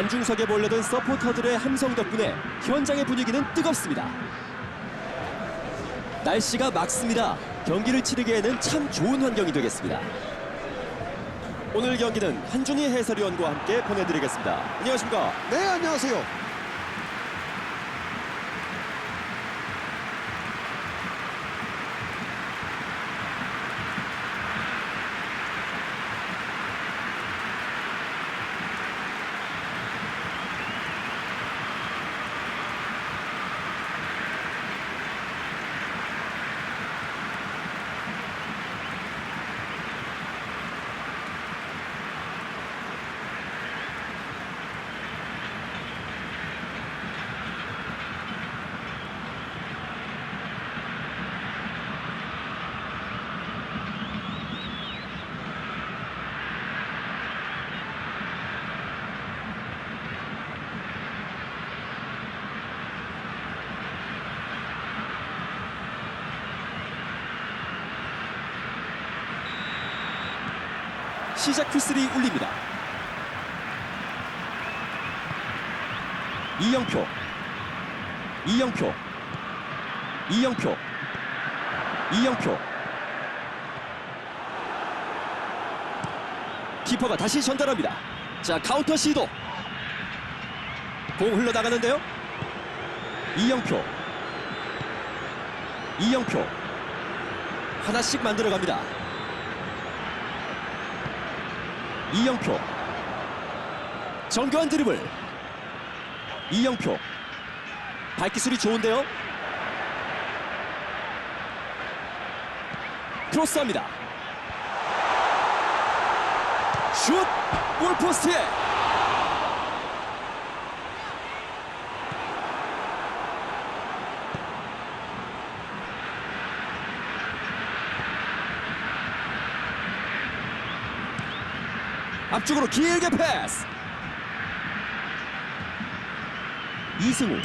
관중석에 몰려든 서포터들의 함성 덕분에 현장의 분위기는 뜨겁습니다. 날씨가 맑습니다. 경기를 치르기에는 참 좋은 환경이 되겠습니다. 오늘 경기는 한준희 해설위원과 함께 보내드리겠습니다. 안녕하십니까? 네, 안녕하세요. 시작 휘슬이 울립니다. 이영표, 이영표, 이영표, 이영표. 키퍼가 다시 전달합니다. 자 카운터 시도. 공 흘러나가는데요. 이영표, 이영표. 하나씩 만들어갑니다. 이영표. 정교한 드리블. 이영표. 발기술이 좋은데요. 크로스합니다. 슛! 골포스트에 앞쪽으로 길게 패스. 이승우.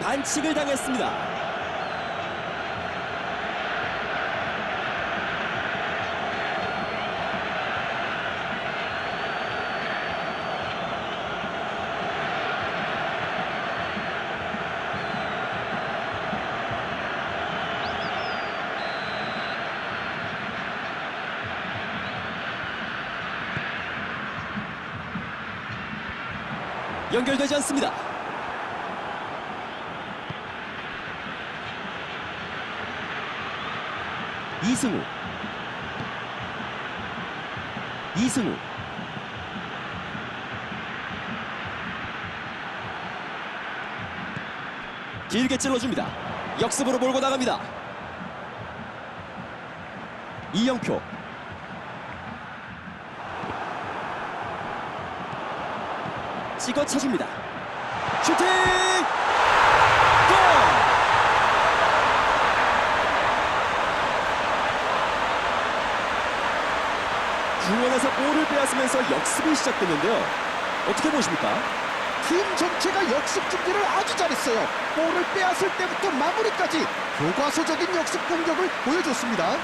반칙을 당했습니다 연결되지 않습니다. 이승우. 이승우. 길게 찔러줍니다. 역습으로 몰고 나갑니다. 이영표 찍어 차줍니다 슈팅 골 중원에서 볼을 빼앗으면서 역습이 시작됐는데요 어떻게 보십니까? 팀 전체가 역습 준비를 아주 잘했어요. 볼을 빼앗을 때부터 마무리까지 교과서적인 역습 공격을 보여줬습니다.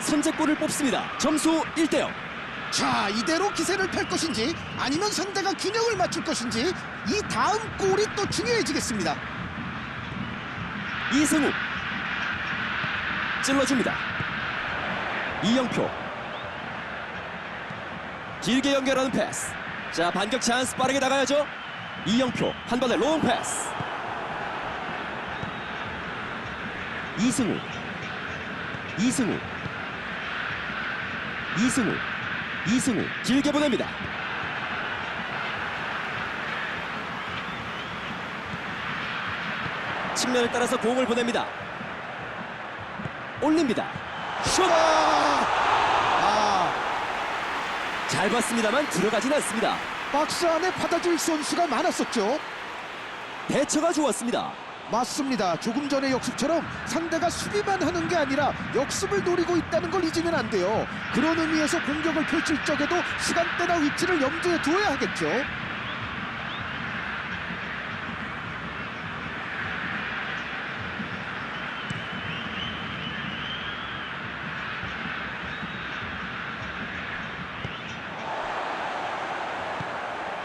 선제골을 뽑습니다. 점수 1대 0 자, 이대로 기세를 펼 것인지 아니면 상대가 균형을 맞출 것인지 이 다음 골이 또 중요해지겠습니다. 이승우. 찔러줍니다. 이영표. 길게 연결하는 패스. 자 반격 찬스 빠르게 나가야죠. 이영표 한 번에 롱 패스 이승우. 이승우 이승우 이승우 길게 보냅니다 측면을 따라서 공을 보냅니다. 올립니다. 슛! 아, 잘 봤습니다만 들어가진 않습니다. 박스 안에 받아줄 선수가 많았었죠. 대처가 좋았습니다. 맞습니다. 조금 전의 역습처럼 상대가 수비만 하는 게 아니라 역습을 노리고 있다는 걸 잊으면 안 돼요. 그런 의미에서 공격을 펼칠 적에도 시간대나 위치를 염두에 두어야 하겠죠.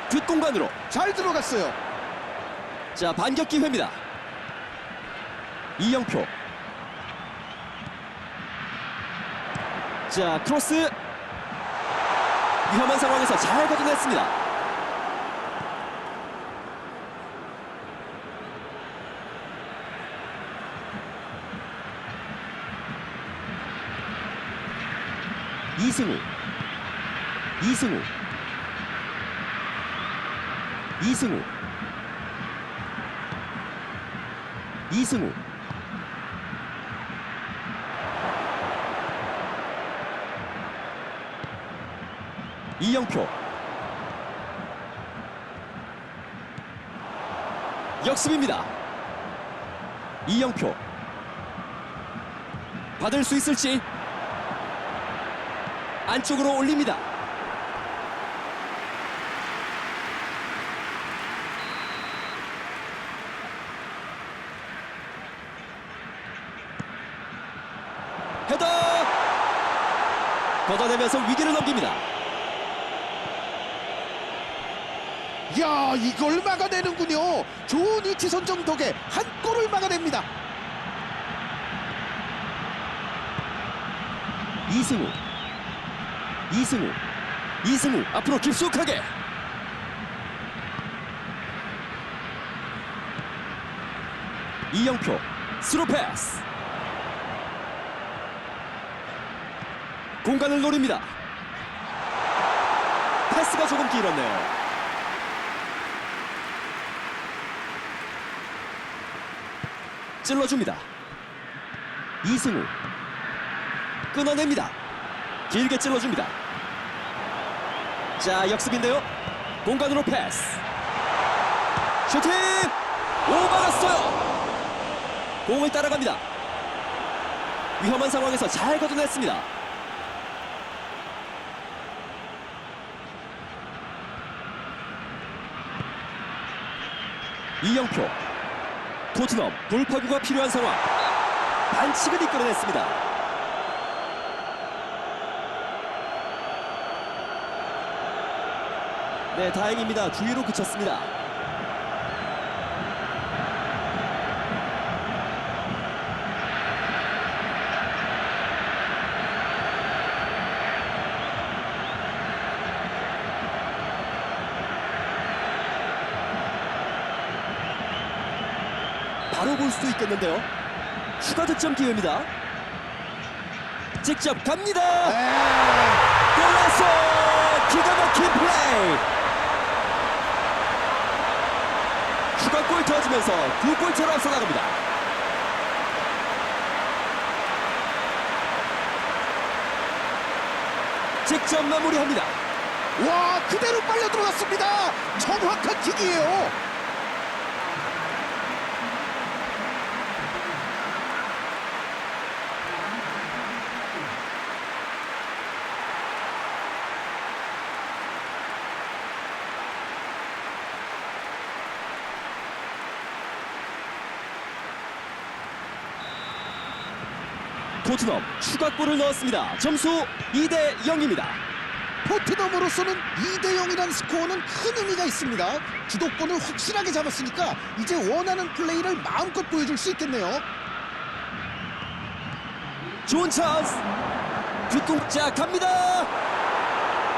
뒷공간으로 잘 들어갔어요. 자 반격 기회입니다. 이영표. 자 크로스. 위험한 상황에서 잘 걷어냈습니다. 이승우. 이승우. 이승우. 이승우 이영표. 역습입니다. 이영표. 받을 수 있을지? 안쪽으로 올립니다. 헤더! 걷어내면서 위기를 넘깁니다 야 이걸 막아내는군요. 좋은 위치 선정 덕에 한 골을 막아냅니다. 이승우. 이승우. 이승우 앞으로 깊숙하게. 이영표 스루 패스. 공간을 노립니다. 패스가 조금 길었네요 찔러줍니다 이승우 끊어냅니다 길게 찔러줍니다. 자 역습인데요. 공간으로 패스. 슈팅! 오 막았어요. 공을 따라갑니다. 위험한 상황에서 잘 걷어냈습니다. 이영표 토트넘 돌파구가 필요한 상황 반칙을 이끌어냈습니다. 네, 다행입니다. 주위로 그쳤습니다. 바로 볼 수도 있겠는데요. 추가 득점 기회입니다. 직접 갑니다. 에... 골라서 기가 막힌 플레이. 추가 골 터지면서 두 골차로 앞서 나갑니다. 직접 마무리합니다. 와 그대로 빨려 들어갔습니다. 정확한 킥이에요. 토트넘 추가골을 넣었습니다. 점수 2대 0입니다. 토트넘으로서는 2대 0이라는 스코어는 큰 의미가 있습니다. 주도권을 확실하게 잡았으니까 이제 원하는 플레이를 마음껏 보여줄 수 있겠네요. 좋은 찬스. 뒷공자 갑니다.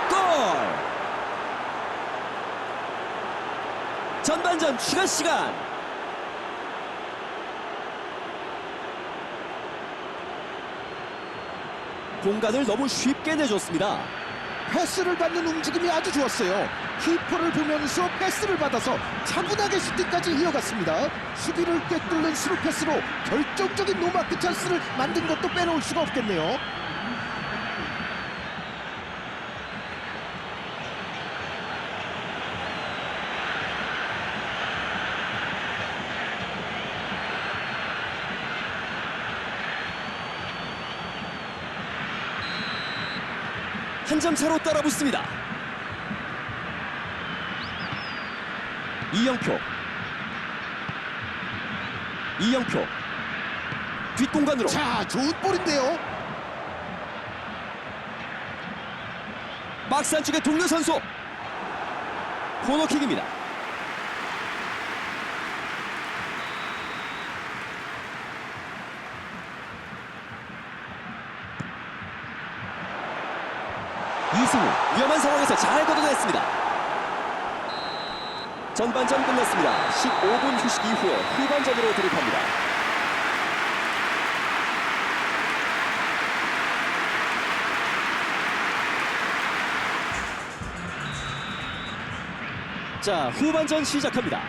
골. 전반전 추가 시간. 공간을 너무 쉽게 내줬습니다. 패스를 받는 움직임이 아주 좋았어요. 키퍼를 보면서 패스를 받아서 차분하게 슈팅까지 이어갔습니다. 수비를 꿰뚫는 스루 패스로 결정적인 노마크 찬스를 만든 것도 빼놓을 수가 없겠네요. 한 점 차로 따라붙습니다. 이영표 이영표 뒷공간으로 자, 좋은 볼인데요. 박스 안쪽에 동료 선수 코너킥입니다. 이승우 위험한 상황에서 잘 걷어냈습니다. 전반전 끝났습니다. 15분 휴식 이후에 후반전으로 돌입합니다. 자, 후반전 시작합니다.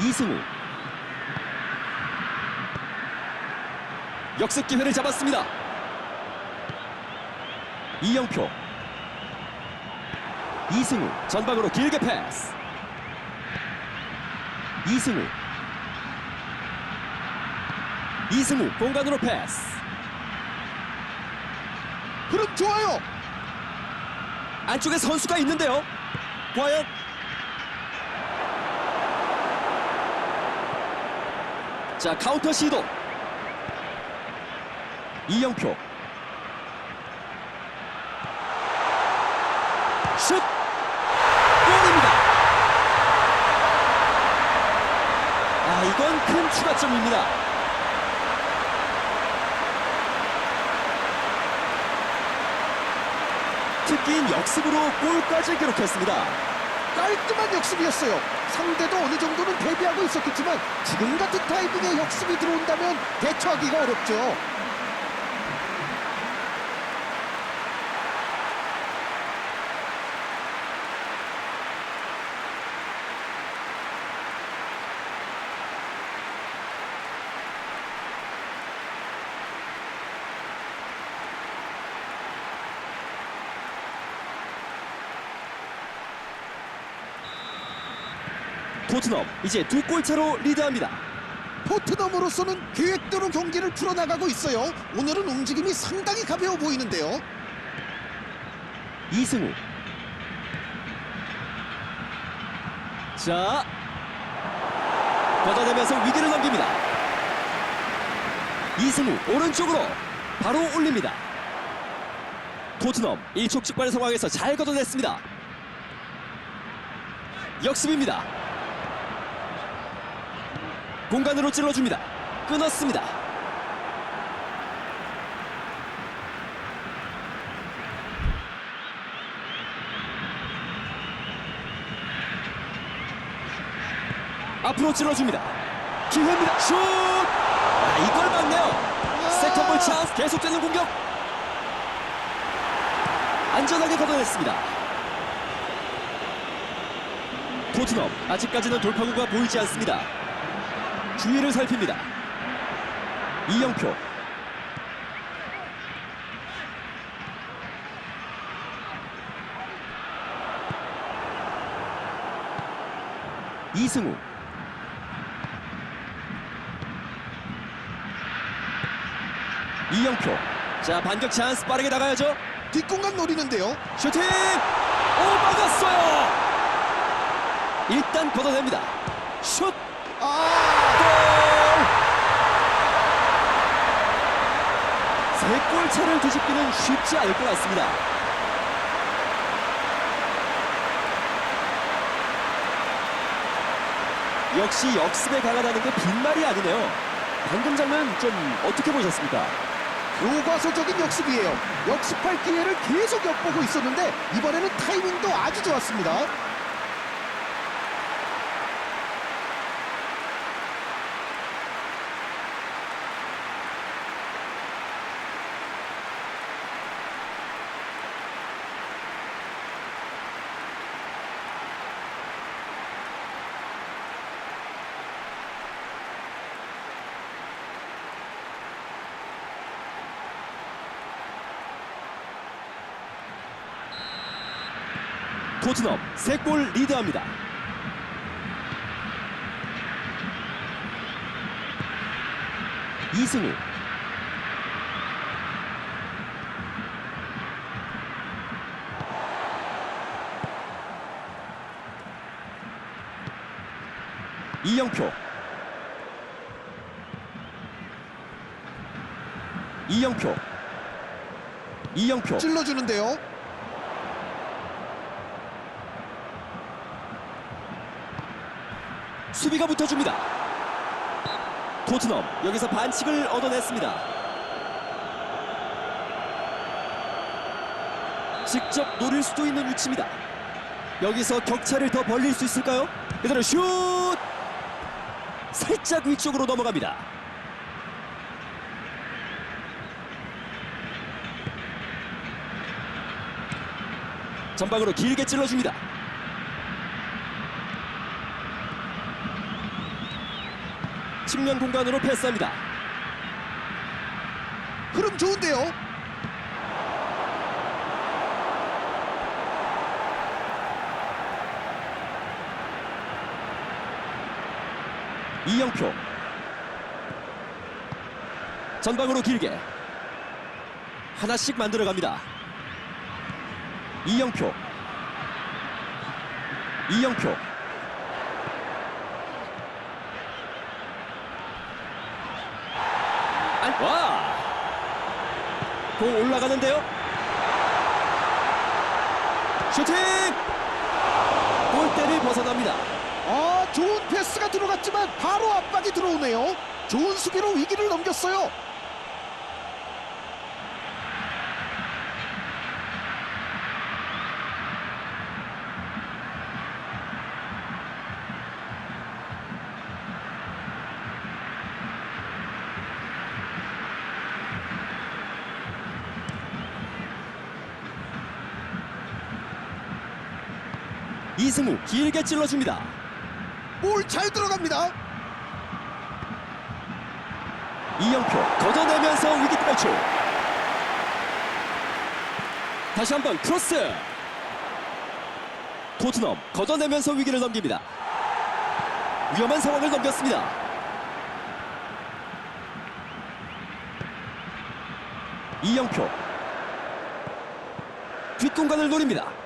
이승우 역습 기회를 잡았습니다. 이영표. 이승우 전방으로 길게 패스. 이승우. 이승우 공간으로 패스. 흐름 좋아요. 안쪽에 선수가 있는데요. 과연? 자 카운터 시도. 이영표 슛 골입니다. 아 이건 큰 추가점입니다. 특기인 역습으로 골까지 기록했습니다. 깔끔한 역습이었어요. 상대도 어느 정도는 대비하고 있었겠지만 지금 같은 타이밍에 역습이 들어온다면 대처하기가 어렵죠. 토트넘 이제 두 골 차로 리드합니다. 토트넘으로서는 계획대로 경기를 풀어나가고 있어요. 오늘은 움직임이 상당히 가벼워 보이는데요. 이승우 자 걷어내면서 위기를 넘깁니다 이승우 오른쪽으로 바로 올립니다 토트넘 일촉즉발의 상황에서 잘 걷어냈습니다 역습입니다 공간으로 찔러줍니다 끊었습니다 앞으로 찔러줍니다. 기회입니다. 슛! 아, 이걸 막네요. 세컨볼 찬스 계속되는 공격. 안전하게 걷어냈습니다. 토트넘 아직까지는 돌파구가 보이지 않습니다. 주위를 살핍니다. 이영표. 이승우. 이영표. 자 반격 찬스 빠르게 나가야죠. 뒷공간 노리는데요. 슈팅! 오 막았어요! 일단 걷어냅니다. 슛 아, 차를 뒤집기는 쉽지 않을 것 같습니다 역시 역습에 강하다는 게 빈말이 아니네요 방금 장면 좀 어떻게 보셨습니까? 교과서적인 역습이에요. 역습할 기회를 계속 엿보고 있었는데 이번에는 타이밍도 아주 좋았습니다. 토트넘 3골 리드합니다. 이승우. 이영표. 이영표. 이영표. 찔러주는데요. 수비가 붙어줍니다. 토트넘 여기서 반칙을 얻어냈습니다. 직접 노릴 수도 있는 위치입니다. 여기서 격차를 더 벌릴 수 있을까요? 그대로 슛! 살짝 위쪽으로 넘어갑니다. 전방으로 길게 찔러줍니다. 측면 공간으로 패스합니다. 흐름 좋은데요. 이영표 전방으로 길게 하나씩 만들어갑니다. 이영표 이영표 안- 와! 공 올라가는데요. 슈팅! 골대를 벗어납니다. 아, 좋은 패스가 들어갔지만 바로 압박이 들어오네요. 좋은 수비로 위기를 넘겼어요. 이승우 길게 찔러줍니다. 볼 잘 들어갑니다. 이영표 걷어내면서 위기 탈출. 다시 한번 크로스. 토트넘 걷어내면서 위기를 넘깁니다. 위험한 상황을 넘겼습니다. 이영표 뒷공간을 노립니다.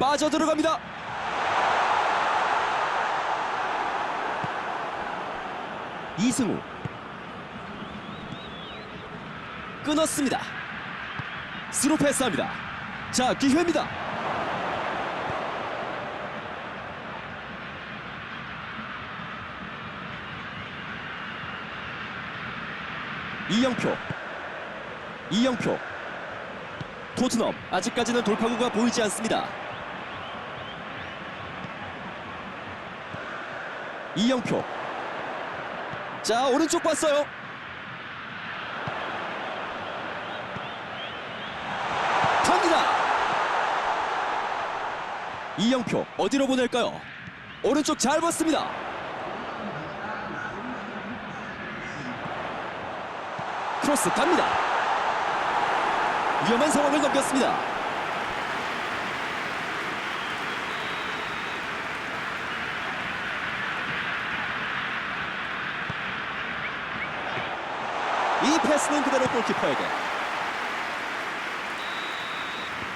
빠져 들어갑니다. 이승우 끊었습니다. 스루 패스합니다. 자 기회입니다. 이영표 이영표 토트넘 아직까지는 돌파구가 보이지 않습니다. 이영표 자 오른쪽 봤어요. 갑니다. 이영표 어디로 보낼까요? 오른쪽 잘 봤습니다. 크로스 갑니다. 위험한 상황을 넘겼습니다. 이 패스는 그대로 골키퍼에게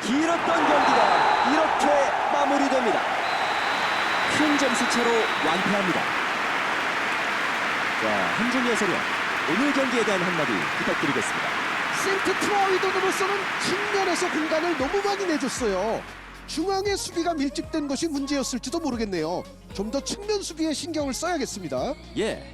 길었던 경기가 이렇게 마무리됩니다. 큰 점수 차로 완패합니다. 자, 한준희 해설위원 오늘 경기에 대한 한마디 부탁드리겠습니다. 센트 트라이던으로서는 측면에서 공간을 너무 많이 내줬어요. 중앙의 수비가 밀집된 것이 문제였을지도 모르겠네요. 좀 더 측면 수비에 신경을 써야겠습니다. 예.